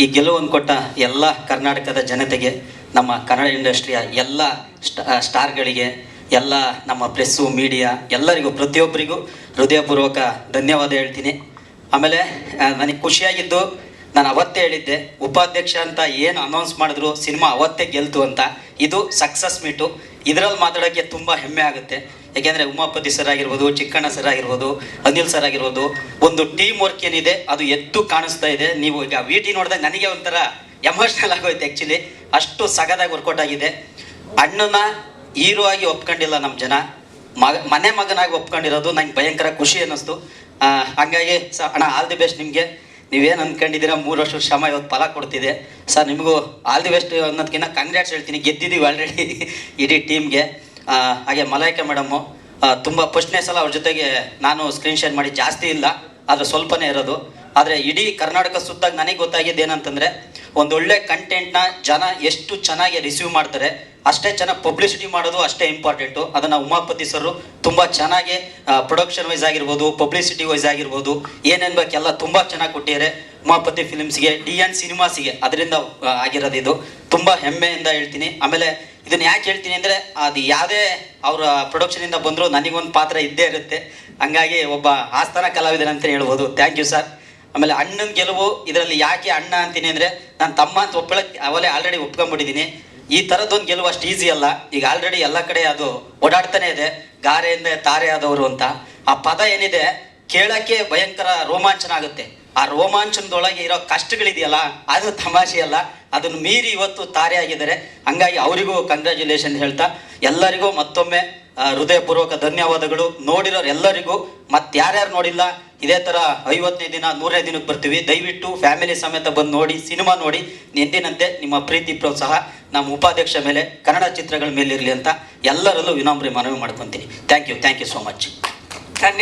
ಈ ಗೆಲುವನ್ನು ಕೊಟ್ಟ ಎಲ್ಲ ಕರ್ನಾಟಕದ ಜನತೆಗೆ, ನಮ್ಮ ಕನ್ನಡ ಇಂಡಸ್ಟ್ರಿಯ ಎಲ್ಲ ಸ್ಟಾರ್ಗಳಿಗೆ, ಎಲ್ಲ ನಮ್ಮ ಪ್ರೆಸ್ಸು, ಮೀಡಿಯಾ ಎಲ್ಲರಿಗೂ, ಪ್ರತಿಯೊಬ್ಬರಿಗೂ ಹೃದಯಪೂರ್ವಕ ಧನ್ಯವಾದ ಹೇಳ್ತೀನಿ. ಆಮೇಲೆ ನನಗೆ ಖುಷಿಯಾಗಿದ್ದು ನಾನು ಅವತ್ತೇ ಹೇಳಿದ್ದೆ, ಉಪಾಧ್ಯಕ್ಷ ಅಂತ ಏನು ಅನೌನ್ಸ್ ಮಾಡಿದ್ರು ಸಿನಿಮಾ ಅವತ್ತೇ ಗೆಲ್ತು ಅಂತ. ಇದು ಸಕ್ಸಸ್ ಮೀಟು ಇದರಲ್ಲಿ ಮಾತಾಡೋಕ್ಕೆ ತುಂಬ ಹೆಮ್ಮೆ ಆಗುತ್ತೆ. ಯಾಕೆಂದರೆ ಉಮಾಪತಿ ಸರ್ ಆಗಿರ್ಬೋದು, ಚಿಕ್ಕಣ್ಣ ಸರ್ ಆಗಿರ್ಬೋದು, ಅನಿಲ್ ಸರ್ ಆಗಿರ್ಬೋದು, ಒಂದು ಟೀಮ್ ವರ್ಕ್ ಏನಿದೆ, ಅದು ಎದ್ದು ಕಾಣಿಸ್ತಾ ಇದೆ. ನೀವು ಈಗ ವಿ ಟಿ ನೋಡಿದಾಗ ನನಗೆ ಒಂಥರ ಎಮೋಷ್ನಲ್ ಆಗೋಯ್ತು ಆ್ಯಕ್ಚುಲಿ ಅಷ್ಟು ಸಗದಾಗಿ ವರ್ಕೌಟ್ ಆಗಿದೆ. ಅಣ್ಣನ ಹೀರೋ ಆಗಿ ಒಪ್ಕೊಂಡಿಲ್ಲ ನಮ್ಮ ಜನ. ಮಗ, ಮನೆ ಮಗನಾಗಿ ಒಪ್ಕೊಂಡಿರೋದು ನಂಗೆ ಭಯಂಕರ ಖುಷಿ ಅನ್ನಿಸ್ತು. ಹಾಗಾಗಿ ಸ, ಅಣ್ಣ ಆಲ್ ದಿ ಬೆಸ್ಟ್ ನಿಮಗೆ. ನೀವೇನು ಅಂದ್ಕೊಂಡಿದ್ದೀರಾ ಮೂರು ವರ್ಷ ಶ್ರಮ ಇವತ್ತು ಫಲ ಕೊಡ್ತಿದೆ. ಸರ್, ನಿಮಗೂ ಆಲ್ ದಿ ಬೆಸ್ಟ್ ಅನ್ನೋದಕ್ಕಿಂತ ಕಂಗ್ರ್ಯಾಟ್ಸ್ ಹೇಳ್ತೀನಿ. ಗೆದ್ದಿದ್ದೀವಿ ಆಲ್ರೆಡಿ ಇಡೀ ಟೀಮ್ಗೆ ಹಾಗೆ ಮಲಾಯಿಕ ಮೇಡಮ್ಮು ತುಂಬ ಫಸ್ಟ್ನೇ ಸಲ ಅವ್ರ ಜೊತೆಗೆ ನಾನು ಸ್ಕ್ರೀನ್ ಶೇರ್ ಮಾಡಿ ಜಾಸ್ತಿ ಇಲ್ಲ, ಆದರೆ ಸ್ವಲ್ಪನೇ ಇರೋದು. ಆದರೆ ಇಡೀ ಕರ್ನಾಟಕ ಸುತ್ತಾಗಿ ನನಗೆ ಗೊತ್ತಾಗಿದ್ದು ಏನಂತಂದರೆ ಒಂದೊಳ್ಳೆ ಕಂಟೆಂಟ್ನ ಜನ ಎಷ್ಟು ಚೆನ್ನಾಗಿ ರಿಸೀವ್ ಮಾಡ್ತಾರೆ, ಅಷ್ಟೇ ಚೆನ್ನಾಗಿ ಪಬ್ಲಿಸಿಟಿ ಮಾಡೋದು ಅಷ್ಟೇ ಇಂಪಾರ್ಟೆಂಟು ಅದನ್ನು ಉಮಾಪತಿ ಸರು ತುಂಬ ಚೆನ್ನಾಗಿ ಪ್ರೊಡಕ್ಷನ್ ವೈಸ್ ಆಗಿರ್ಬೋದು ಪಬ್ಲಿಸಿಟಿ ವೈಸ್ ಆಗಿರ್ಬೋದು, ಏನೇನು ಬೇಕೆಲ್ಲ ತುಂಬ ಚೆನ್ನಾಗಿ ಕೊಟ್ಟಿದ್ದಾರೆ. ಉಮಾಪತಿ ಫಿಲ್ಮ್ಸ್ಗೆ ಡಿ ಎನ್ ಸಿನಿಮಾಸಿಗೆ ಅದರಿಂದ ಆಗಿರೋದು ಇದು. ತುಂಬ ಹೆಮ್ಮೆಯಿಂದ ಹೇಳ್ತೀನಿ. ಆಮೇಲೆ ಇದನ್ನ ಯಾಕೆ ಹೇಳ್ತೀನಿ ಅಂದರೆ, ಅದು ಯಾವುದೇ ಅವರ ಪ್ರೊಡಕ್ಷನಿಂದ ಬಂದರೂ ನನಗೊಂದು ಪಾತ್ರ ಇದ್ದೇ ಇರುತ್ತೆ. ಹಂಗಾಗಿ ಒಬ್ಬ ಆಸ್ಥಾನ ಕಲಾವಿದನಂತ ಹೇಳ್ಬೋದು. ಥ್ಯಾಂಕ್ ಯು ಸರ್ ಆಮೇಲೆ ಅಣ್ಣನ ಗೆಲುವು, ಇದರಲ್ಲಿ ಯಾಕೆ ಅಣ್ಣ ಅಂತೀನಿ ಅಂದರೆ, ನಾನು ತಮ್ಮ ಅಂತ ಒಪ್ಪಳಕ್ಕೆ ಅವಲೇ ಆಲ್ರೆಡಿ ಒಪ್ಕೊಂಡ್ಬಿಟ್ಟಿದ್ದೀನಿ ಈ ಥರದ್ದೊಂದು ಗೆಲುವು ಅಷ್ಟು ಈಸಿ ಅಲ್ಲ. ಈಗ ಆಲ್ರೆಡಿ ಎಲ್ಲ ಕಡೆ ಅದು ಓಡಾಡ್ತಾನೆ ಇದೆ. ಗಾರೆಯಿಂದ ತಾರೆ ಆದವರು ಅಂತ. ಆ ಪದ ಏನಿದೆ ಕೇಳಕ್ಕೆ ಭಯಂಕರ ರೋಮಾಂಚನ ಆಗುತ್ತೆ. ಆ ರೋಮಾಂಚನದೊಳಗೆ ಇರೋ ಕಷ್ಟಗಳಿದೆಯಲ್ಲ, ಅದು ತಮಾಷೆಯಲ್ಲ, ಅದನ್ನು ಮೀರಿ ಇವತ್ತು ತಾರೆ ಆಗಿದ್ದಾರೆ ಹಂಗಾಗಿ ಅವರಿಗೂ ಕಂಗ್ರ್ಯಾಚುಲೇಷನ್ ಹೇಳ್ತಾ, ಎಲ್ಲರಿಗೂ ಮತ್ತೊಮ್ಮೆ ಹೃದಯಪೂರ್ವಕ ಧನ್ಯವಾದಗಳು. ನೋಡಿರೋರು ಎಲ್ಲರಿಗೂ ಮತ್ತೆ ಯಾರ್ಯಾರು ನೋಡಿಲ್ಲ, ಇದೇ ಥರ ಐವತ್ತನೇ ದಿನ, ನೂರನೇ ದಿನಕ್ಕೆ ಬರ್ತೀವಿ. ದಯವಿಟ್ಟು ಫ್ಯಾಮಿಲಿ ಸಮೇತ ಬಂದು ನೋಡಿ ಸಿನಿಮಾ ನೋಡಿ ಎಂದಿನಂತೆ ನಿಮ್ಮ ಪ್ರೀತಿ, ಪ್ರೋತ್ಸಾಹ, ನಮ್ಮ ಉಪಾಧ್ಯಕ್ಷ ಮೇಲೆ, ಕನ್ನಡ ಚಿತ್ರಗಳ ಮೇಲೆ ಇರಲಿ ಅಂತ ಎಲ್ಲರಲ್ಲೂ ವಿನಮ್ರ ಮನವಿ ಮಾಡ್ಕೊತೀನಿ. Thank you thank you so much ಧನ್ಯವಾದ.